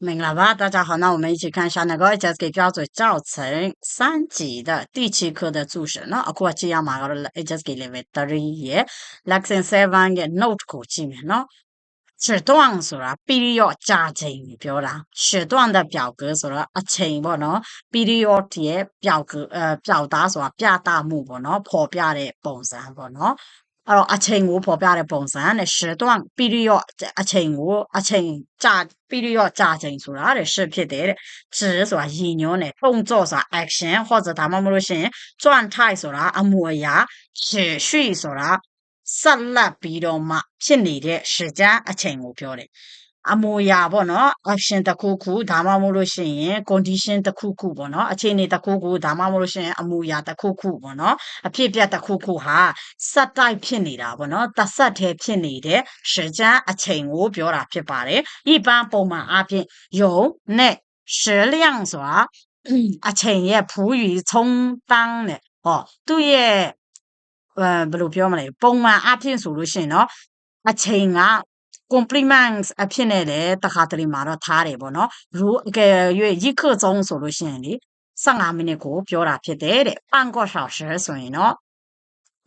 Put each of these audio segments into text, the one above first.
明了吧，大家好，那我们一起看一下那个这个叫做教程三级的第七课的注释。那啊，过去要嘛个了，这个里面的耶，lesson seven 的 note 口记面呢，时段说了，period 加紧表啦，时段的表格说了啊，前不喏，period 的表格呃表达说表达目不喏，破表的本身不喏。 အဲ့တော့အချိန်ကိုဖော်ပြတဲ့ပုံစံနဲ့时段 period အချိန်ကိုအချိန်ကြာ period ကြာချိန်ဆိုတာတဲ့是ဖြစ်တယ်တဲ့指ဆိုတာရည်ညွှန်းတယ်动作ဆိုတာ action 或者ဒါမှမဟုတ်လို့ရှိရင်状态ဆိုတာအမှုအရာ持续ဆိုတာဆက်လက်ပြီးတော့မှဖြစ်နေတဲ့时间အချိန်ကိုပြောတယ် အမူအရာပေါ့နော် action တစ်ခုခုဒါမှမဟုတ်လို့ရှိရင် condition တစ်ခုခုပေါ့နော်အခြေအနေတစ်ခုခုဒါမှမဟုတ်လို့ရှိရင်အမူအရာတစ်ခုခုပေါ့နော်အဖြစ်အပျက်တစ်ခုခုဟာစက်တိုက်ဖြစ်နေတာပေါ့နော်တစ်ဆက်တည်းဖြစ်နေတဲ့时间အချိန်ကိုပြောတာဖြစ်ပါတယ်一般ပုံမှန်အားဖြင့်有နဲ့时量ဆိုတာအချိန်ရဲ့普语充当တဲ့ဟောသူ့ရဲ့အဲဘယ်လိုပြောမလဲပုံမှန်အားဖြင့်ဆိုလို့ရှိရင်เนาะအချိန်က compliments အဖြစ်နဲ့လည်းတခါတလေမှာတော့ထားတယ်ပေါ့နော်如အကယ်၍一刻钟ဆိုလို့ရှိရင်လေ15မိနစ်ကိုပြောတာဖြစ်တယ်တဲ့半个小时ဆိုရင်တော့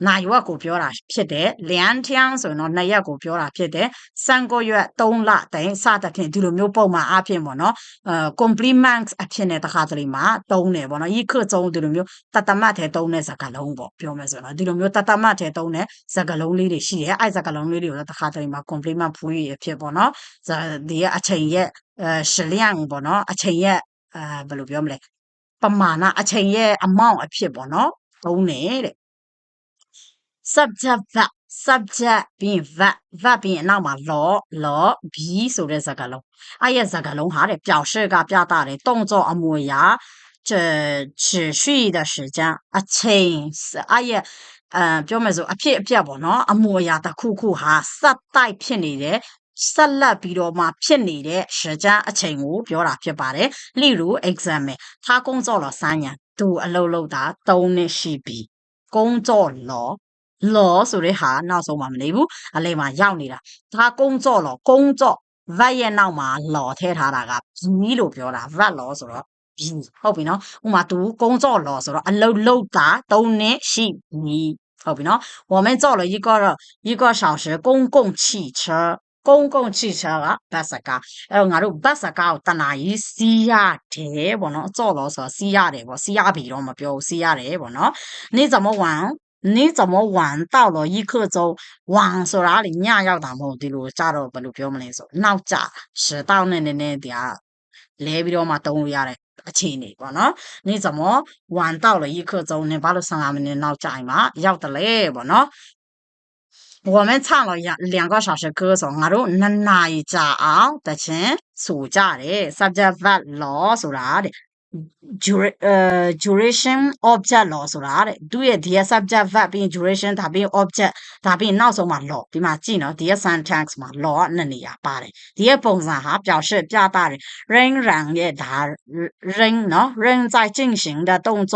နိုင်ဝက်ကိုပြောတာဖြစ်တယ်လျန်ထျန်းဆိုရင်တော့နှစ်ရက်ကိုပြောတာဖြစ်တယ်စံကိုရွက်3လတိုင်စသဖြင့်ဒီလိုမျိုးပုံမှန်အားဖြင့်ပေါ့နော်အဲ compliments အဖြစ်နဲ့တခါတလေမှာတုံးတယ်ပေါ့နော်ဤခတ်ဆုံးဒီလိုမျိုးတတမတ်ထဲတုံးတဲ့စကားလုံးပေါ့ပြောမယ်ဆိုတော့ဒီလိုမျိုးတတမတ်ထဲတုံးတဲ့စကားလုံးလေးတွေရှိတယ်အဲစကားလုံးလေးတွေကိုတော့တခါတလေမှာ compliment ဖူးရဖြစ်ပေါ့နော်ဒီအချိန်ရဲ့အဲရှလျံပေါ့နော်အချိန်ရဲ့အဲဘယ်လိုပြောမလဲပမာဏအချိန်ရဲ့ amount အဖြစ်ပေါ့နော်တုံးတယ်တဲ့ subject verb subject ပြီးရင် verb verb ပြီးရင်အနောက်မှာ law law be ဆိုတဲ့စကားလုံးအဲ့ရဲ့စကားလုံးဟာတဲ့表示ကပြတာတယ်动作အမူအရာ这持续的时间အချိန်အဲ့ရဲ့အဲပြောမယ်ဆိုအဖြစ်အပျက်ပေါ့နော်အမူအရာတစ်ခုခုဟာစက်တိုက်ဖြစ်နေတယ်ဆက်လက်ပြီးတော့မှဖြစ်နေတဲ့时间အချိန်ကိုပြောတာဖြစ်ပါတယ်။例如 example 他工作了3年သူအလုပ်လုပ်တာ3နှစ်ရှိပြီ工作了 လောဆိုတဲ့ဟာနောက်ဆုံးမှမနေဘူးအလဲမှာရောက်နေတာဒါကုန်းကြော့လောကုန်းကြော့ဗတ်ရဲ့နောက်မှာလော်ထည့်ထားတာကဘီလို့ပြောတာဗတ်လောဆိုတော့ဘီဟုတ်ပြီနော်ဥမာသူကုန်းကြော့လောဆိုတော့အလုတ်လုတ်တာ၃နှစ်ရှိပြီဟုတ်ပြီနော်我们做了一个一个小时公共汽车公共汽车ကဘတ်စကားအဲ့တော့ငါတို့ဘတ်စကားကိုတနာကြီးစီးရတယ်ပေါ့နော်ကြော့လို့ဆိုတော့စီးရတယ်ပေါ့စီးရပြီတော့မပြောဘူးစီးရတယ်ပေါ့နော်你怎么玩 你怎么晚到了一刻钟晚ဆိုတာလေညရောက်တာမဟုတ်ဒီလိုကြတော့ဘယ်လိုပြောမလဲဆိုနောက်ကြ迟到နဲ့နည်းနည်းတရားလဲပြီးတော့မှတုံးလို့ရတဲ့အခြေအနေပေါ့နော်你怎么晚到了一刻钟你ဘာလို့15မိနစ်နောက်ကြိုင်မှာရောက်တယ်လေပေါ့နော်我们唱了两两个小时歌手ငါတို့နှစ်နာရီကြာအောင်တခြင်းဆိုကြတယ် subject verb law ဆိုတာတဲ့ duration object law ဆိုတာတဲ့သူရဲ့ဒီ subject verb ပြီး duration ဒါပြီး object ဒါပြီးနောက်ဆုံးမှာ law ဒီမှာကြည့်နော်ဒီ sentence မှာ law ကနှစ်နေရာပါတယ်ဒီရဲ့ပုံစံဟာ表示ပြတာတယ် ring rang ရဲ့ဒါ ring နော် ring 在进行的动作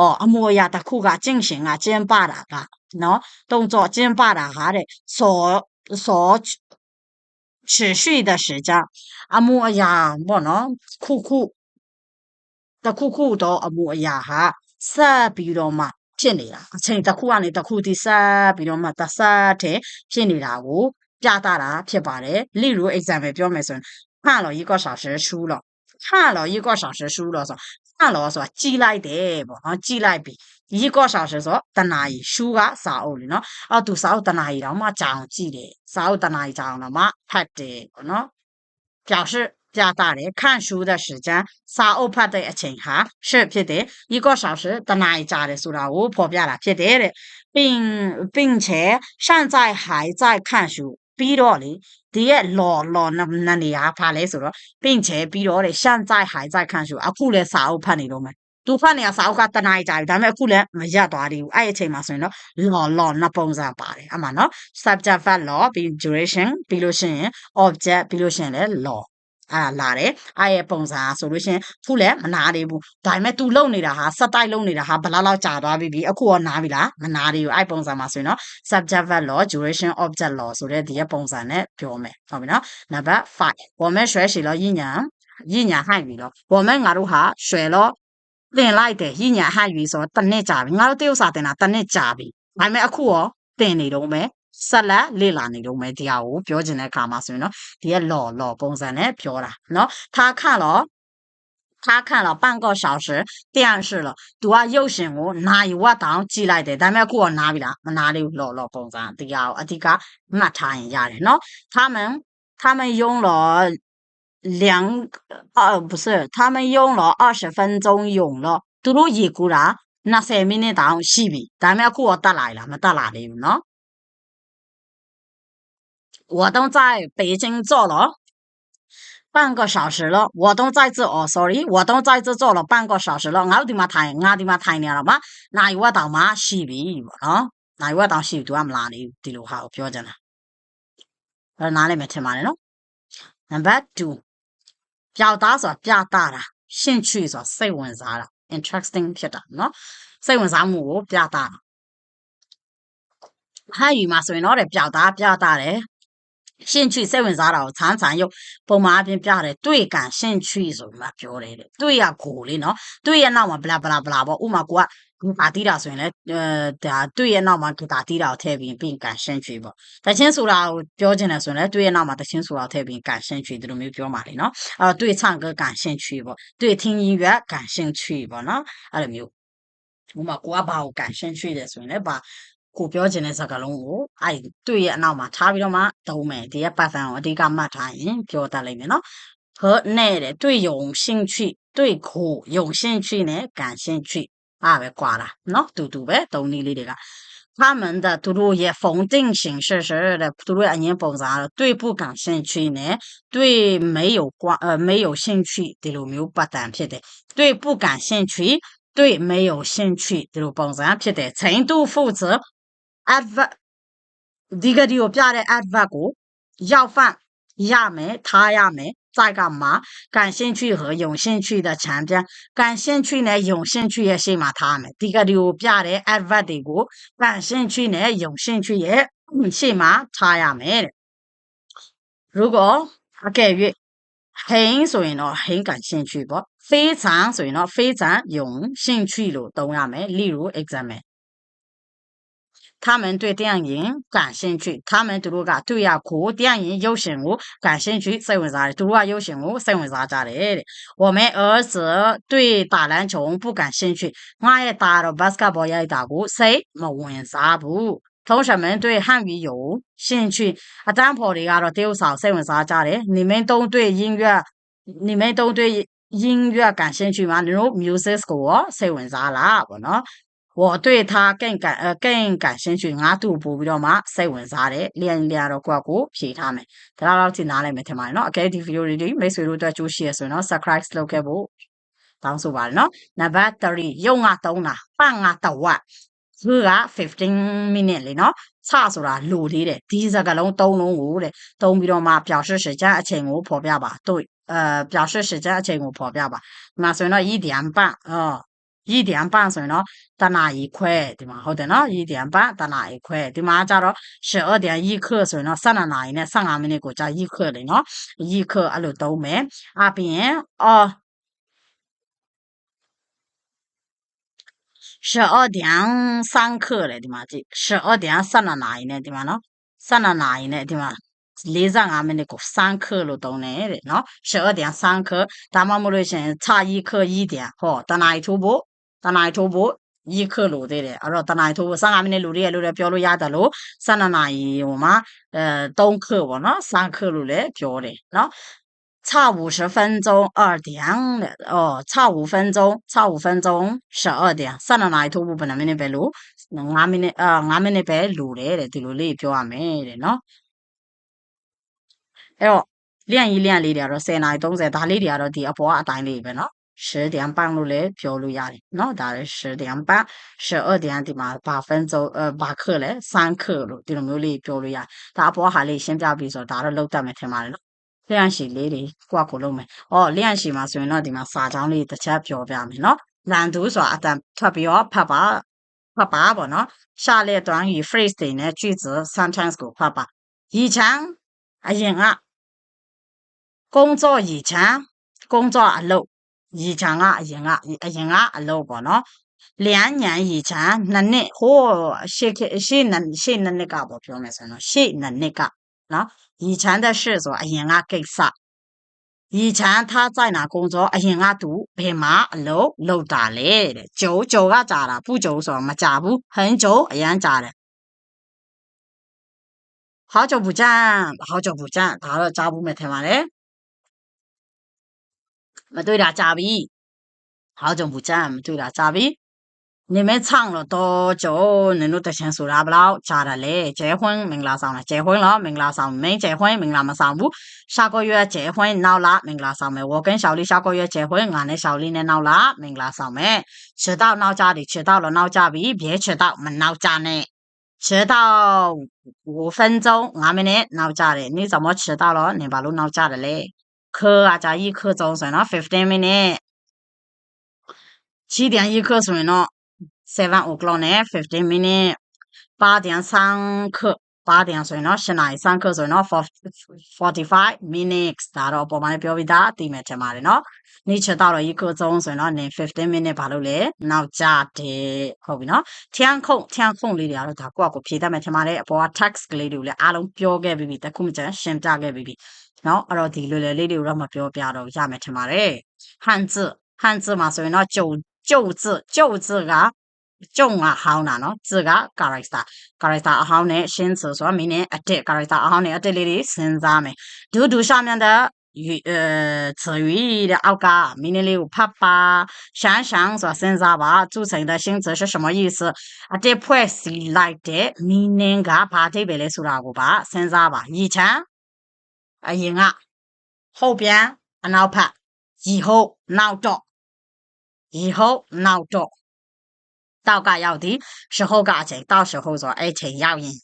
哦အမူအရာတစ်ခုက进行ကကျင်းပတာကနော်动作ကျင်းပတာဟာတဲ့所所持续的时间အမူအရာပေါ့နော်ခုခု တခုခုတော့အမှုအရာဟာဆက်ပြီးတော့မှဖြစ်နေတာအချိန်တစ်ခုကနေတစ်ခုထိဆက်ပြီးတော့မှတဆက်တဲ့ဖြစ်နေတာကိုပြတာတာဖြစ်ပါတယ်例如 example ပြောမယ်ဆိုရင်看了一个小时书了看了一个小时书了ဆို看了ဆိုတာကြည်လိုက်တယ်ပေါ့နော်ကြည်လိုက်ပြီ一个小时ဆိုတနာရီရှူကစာအုပ်လေနော်အော်သူစာအုပ်တနာရီတော့မှကြာအောင်ကြည့်တယ်စာအုပ်တနာရီကြာအောင်တော့မှဖတ်တယ်ပေါ့နော်表示 ပြတာတယ်看书的时间စာအုပ်ဖတ်တဲ့အချိန်ဟာ是ဖြစ်တယ်一个小时တနာရီကြာတယ်ဆိုတာကိုဖော်ပြတာဖြစ်တယ်တဲ့并并且现在还在看书ပြီးတော့လေဒီရဲ့ law law နနေရဖာလဲဆိုတော့并且ပြီးတော့တဲ့现在还在看书အခုလဲစာအုပ်ဖတ်နေတော့မယ်သူဖတ်နေရစာအုပ်ကတနားကြာပြီဒါပေမဲ့အခုလည်းမရက်သွားသေးဘူးအဲ့အချိန်မှာဆိုရင်တော့ law law နှစ်ပုံစံပါတယ်အမှန်နော် subject verb law ပြီး duration ပြီးလို့ရှိရင် object ပြီးလို့ရှိရင်လည်း law အဲ့ဒါလာတယ်အဲ့ရဲ့ပုံစံဆိုလို့ရှင်သူလည်းမနာသေးဘူးဒါပေမဲ့ तू လုံနေတာဟာစက်တိုက်လုံနေတာဟာဘလောက်လောက်ကြာသွားပြီပြီအခုရောနားပြီလားမနာသေးဘူးအဲ့ပုံစံမှာဆိုရင်တော့ subject verb law duration object law ဆိုတဲ့ဒီရဲ့ပုံစံနဲ့ပြောမယ်ဟုတ်ပြီနော်နံပါတ်5ဝမဲရွှဲရှည်လို့ညညာညညာဟိုက်ပြီလို့ဝမဲငါတို့ဟာရွှဲလို့သင်လိုက်တယ်ညညာဟိုက်ပြီဆိုတော့တစ်နှစ်ကြာပြီငါတို့တရုတ်စာသင်တာတစ်နှစ်ကြာပြီဒါပေမဲ့အခုရောသင်နေတော့မယ် 是က်လ那个လေ့လာနေလို့မ给老老公ဟာ表了，喏她看了，她ချ半个小时电视了都要က请我哪有ရှင်的，咱们နာယူဝတ်有老老င်းကြည့်看一下了，喏，他们他们用了两啊不是，他们用了二十分钟用了，都录一个了，那三面的档是不？咱们要给我带来了，没带来的呢。我都在北京做了半个小时了，我都在这哦，sorry，我都在这做了半个小时了。我ဒီမှာထိုင်ငါဒီမှာထိုင်နေရတော့မှာနိုင်ဝက်တောင်မှရှိပြီပေါ့နော်။နိုင်ဝက်တောင်ရှိပြီသူကမလာနေဘူးဒီလိုဟာကိုပြောချင်တာ။အဲ့နားလည်းမထင်ပါနဲ့နော်။ Number 2表达ဆိုတာပြတာတာ兴趣ဆိုတာစိတ်ဝင်စားတာ interesting ဖြစ်တာနော်။စိတ်ဝင်စားမှုကိုပြတာတာ။汉语မှာဆိုရင်တော့တဲ့表达ပြတာတယ် 兴趣စိတ်ဝင်စားတာကို常常用ပုံမှန်အပြင်ပြတယ်တွေ့感兴趣ဆိုပြီးမှပြောတယ်တဲ့တွေ့ရကိုလေနော်တွေ့ရနောက်မှာဘလာဘလာဘလာပေါ့ဥမာကိုကဂီတာတီးတာဆိုရင်လည်းအဲဒါတွေ့ရနောက်မှာဂီတာတီးတာကိုထည့်ပြီးပြင်感兴趣ပေါ့တချင်းဆိုတာကိုပြောချင်တယ်ဆိုရင်လည်းတွေ့ရနောက်မှာတချင်းဆိုတာကိုထည့်ပြီး感兴趣ဒီလိုမျိုးပြောမှာလေနော်အဲတွေ့唱歌感兴趣ပေါ့တွေ့听音乐感兴趣ပေါ့နော်အဲ့လိုမျိုးဥမာကိုကဘာကို感兴趣တယ်ဆိုရင်လည်းဘာ ကိုပြောချင်တဲ့စကားလုံးကိုအဲ့တွေ့ရဲ့အနောက်မှာထားပြီးတော့မှသုံးမယ်ဒီရဲ့ပတ်စံကိုအဓိကမှတ်ထားရင်ပြောတတ်လိမ့်မယ်နော်和那的对有兴趣对苦有兴趣呢感兴趣အားပဲကွာတာနော်တူတူပဲသုံးနည်းလေးတွေက他们的သူတို့ရဲ့否定形式是的သူတို့ရဲ့အငင်းပုံစံကတော့对不感兴趣နဲ့对没有关呃没有兴趣ဒီလိုမျိုးပတ်တန်ဖြစ်တယ်对不感兴趣对没有兴趣ဒီလိုပုံစံဖြစ်တယ်程度负责 adverb ဒီကဒီကိုပြတဲ့ adverb ကို要放ရမယ်ထားရမယ်在干嘛感兴趣和有兴趣的前边感兴趣နဲ့有兴趣ရဲ့ရှေ့မှာထားရမယ်ဒီကဒီကိုပြတဲ့ adverb တွေကို感兴趣နဲ့有兴趣ရဲ့ရှေ့မှာထားရမယ်တဲ့如果အကယ်၍很ဆိုရင်တော့很感兴趣ပေါ့非常ဆိုရင်တော့非常有兴趣လို့သုံးရမယ်例如 example 他们对电影感兴趣，他们တို့ကတွေ့ရကို电影ရုပ်ရှင်ကို感兴趣စိတ်ဝင်စားတယ်သူတို့ကရုပ်ရှင်ကိုစိတ်ဝင်စားကြတယ်တဲ့我们儿子对打篮球不感兴趣ငါရဲ့သားတော့ basketball ရိုက်တာကိုစိတ်မဝင်စားဘူး同学们对汉语有兴趣အတန်းဖော်တွေကတော့တရုတ်ဆောင်စိတ်ဝင်စားကြတယ်你们都对音乐你们都对音乐感兴趣吗？你တို့ music ကိုရောစိတ်ဝင်စားလားပေါ့နော် 我对他更感呃更感兴趣ငါသူ့ပို့ပြီးတော့မှစိတ်ဝင်စားတယ်လျင်လျာတော့ကိုယ့်ကိုဖြေထားမယ်ဒါတော့ဒီနားလိုက်မယ်ထင်ပါတယ်နော်အကဲဒီဗီဒီယိုလေးမိတ်ဆွေတို့အတွက်ကြိုးရှိရဆိုရင်တော့ subscribe လုပ်ခဲ့ဖို့တောင်းဆိုပါတယ်နော်နံပါတ်3ရုံငါ3တာပတ်ငါတဝက်သူက15 minute လေနော်စဆိုတာလိုသေးတယ်ဒီစကားလုံး၃လုံးကိုတဲ့သုံးပြီးတော့မှ表示时间အချိန်ကိုဖော်ပြပါတို့အဲ表示时间အချိန်ကိုဖော်ပြပါဒီမှာဆိုရင်တော့一点半အော် 一点半ဆိုရင်တော့တနာရီခွဲဒီမှာဟုတ်တယ်နော်一点半တနာရီခွဲဒီမှာကျတော့12点一刻ဆိုရင်တော့12နာရီနဲ့15မိနစ်ကိုကြာ一刻လေနော်一刻အဲ့လိုသုံးမယ်အပြင်အော်12点3刻လေဒီမှာကြည့်12点12နာရီနဲ့ဒီမှာနော်12နာရီနဲ့ဒီမှာ45မိနစ်ကို3克လို့သုံးတယ်တဲ့နော်12点3克ဒါမှမဟုတ်လို့ရှိရင်差一克一点ဟောတနာရီထိုးဖို့ တနာရီထိုးဖို့一克လို့သေးတယ်အဲ့တော့တနာရီထိုးဖို့15မိနစ်လို့ရလို့လည်းပြောလို့ရတယ်လို့12နာရီဟိုမှာအဲ3克ပေါ့နော်3克လို့လည်းပြောတယ်နော်差五十分钟二点的哦，差五分钟，差五分钟十二点，ဆန္ဒနာရီထိုးဖို့ဘယ်နှမိနစ်ပဲလို့9မိနစ်အာ9မိနစ်ပဲလိုတယ်တဲ့ဒီလိုလေးပြောရမယ်တဲ့နော်အဲ့တော့လျန့်ကြီးလျန့်လေးတွေကတော့10နာရီ30ဒါလေးတွေ 十点半了嘞，表路压的，那大概十点半、十二点的嘛，八分钟呃八课嘞，三课了，对了没有嘞，表路压，大包下嘞，现在比如说大了六点没听嘛了。လျှန့်ရှိလေးတွေကြွကိုလုံးမယ်။အော်လျှန့်ရှိမှာဆိုရင်တော့ဒီမှာစာချောင်းလေးတစ်ချက်ပြောပြမယ်နော်။လန်သူဆိုတာအတန်ထွက်ပြီးတော့ဖတ်ပါဖတ်ပါပေါ့နော်။ရှာလက်တွန်းကြီး phrase တွေနဲ့句子 sentence ကိုဖတ်ပါ။以前အရင်က工作以前工作အလုပ် ရီချန်ကအရင်ကအရင်ကအလုပ်ပေါ့နော်လျန်းညံရီချန်နှစ်နှစ်ဟိုးရှေ့ရှေ့နှစ်ရှေ့နှစ်နှစ်ကပေါ့ပြောမယ်ဆိုရင်တော့ရှေ့နှစ်နှစ်ကနော်ရီချန်တဲ့ရှေ့ဆိုအရင်ကကိစ္စရီချန်ထား在哪工作အရင်ကသူဘယ်မှာအလုပ်လုပ်တာလဲတဲ့ဂျိုးဂျိုးကကြာတာပူဂျိုးဆိုတော့မကြာဘူးဟန်ဂျိုးအရန်ကြာတယ်好久不见好久不见ဒါတော့ကြားဘူးမယ်ထင်ပါတယ် မတွေ့တာကြာပြီ好久不见မတွေ့တာကြာပြီ你们唱了多久你တို့တချင်ဆိုတာဘလောက်ကြာတယ်လဲ结婚မင်္ဂလာဆောင်လား结婚了မင်္ဂလာဆောင်မင်း结婚မင်္ဂလာမဆောင်ဘူး下个月结婚နောက်လာမင်္ဂလာဆောင်မယ်我跟小丽下个月结婚ငါနဲ့小丽နဲ့နောက်လာမင်္ဂလာဆောင်မယ်迟到နောက်ကြပြီ迟到了နောက်ကြပြီ别迟到မနောက်ကြနဲ့迟到五分钟5မိနစ်နောက်ကြတယ်你怎么迟到了你ဘာလို့နောက်ကြတယ်လဲ 克啊，加一克早算了，fifteen minute，七点一克水了，seven 五克了呢，fifteen minute，八点三克。3刻8点ဆိုရင်တော့7နာရီ3刻ဆိုရင်တော့45 minutes ဒါတော့ပုံမှန်ပြောပြီးသားသိမယ်ထင်ပါတယ်เนาะနေ့ချက်တော့一刻钟ဆိုရင်တော့နင်15 minute ဘာလို့လဲနောက်ကြတယ်ဟုတ်ပြီเนาะထျန်းခုန်ထျန်းခုန်လေးတွေကတော့ဒါကိုယ့်အကိုဖြေတတ်မယ်ထင်ပါတယ်အပေါ်က tax ကလေးတွေကိုလည်းအားလုံးပြောခဲ့ပြီးပြီတခုမှကျန်ရှင်းပြခဲ့ပြီးပြီเนาะအဲ့တော့ဒီလွယ်လွယ်လေးတွေကိုတော့မပြောပြတော့ရမယ်ထင်ပါတယ်汉字汉字မှာဆိုရင်တော့ကြုံကြုံ字ကြုံ字က ကြုံကဟောင်းတာနော်字က character character အဟောင်းနဲ့ရှင်း词ဆိုတာ meaning အတစ် character အဟောင်းနဲ့အတစ်လေးတွေစဉ်းစားမယ်ဒူဒူ下面的语呃词语的အောက်က meaning လေးကိုဖတ်ပါ想想ဆိုတာစဉ်းစားပါ组成的性质是什么意思အတစ်ဖွဲ့စီလိုက်တဲ့ meaning ကဘာအဓိပ္ပာယ်လဲဆိုတာကိုပါစဉ်းစားပါ以前အရင်က后边အနောက်ဖက်以后နောက်တော့以后နောက် တော့တောက်ကရောက်သည်时候ကအချိန်တောက်时候ဆိုတော့အဲ့ချိန်ရောက်ရင်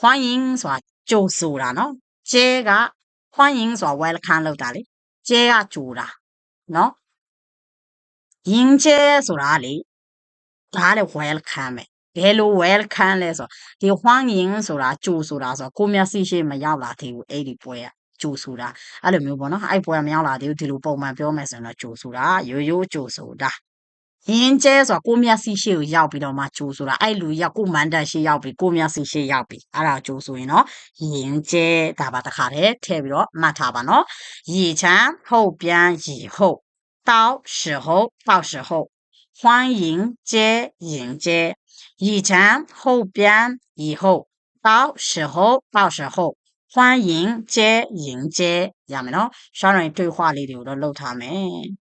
欢迎ဆိုတာကြိုဆိုတာနော်ကျဲက欢迎ဆိုတာ welcome လုပ်တာလေကျဲကကြိုတာနော်迎接ဆိုတာလေဒါလည်း welcome ပဲဘယ်လို welcome လဲဆိုတော့ဒီ欢迎ဆိုတာကြိုဆိုတာဆိုတော့ကိုမျက်စိရှိမရောက်လာသေးဘူးအဲ့ဒီပွဲကကြိုဆိုတာအဲ့လိုမျိုးပေါ့နော်အဲ့ပွဲမရောက်လာသေးဘူးဒီလိုပုံမှန်ပြောမယ်ဆိုရင်တော့ကြိုဆိုတာရိုးရိုးကြိုဆိုတာ ရင်ကျဲဆိုတာကိုမျက်စိရှိကိုရောက်ပြီးတော့မှကြိုဆိုတာအဲ့လူရောက်ကိုမန်တက်ရှိရောက်ပြီးကိုမျက်စိရှိရောက်ပြီးအဲ့ဒါကြိုဆိုရင်တော့ရင်ကျဲဒါပါတခါတည်းထည့်ပြီးတော့မှတ်ထားပါနော်以前后边以后到时候到时候欢迎接迎接以前后边以后到时候到时候欢迎接迎接ရမယ်နော်ရှောင်းရင်တွေ့话လေးတွေကိုတော့လုပ်ထားမယ်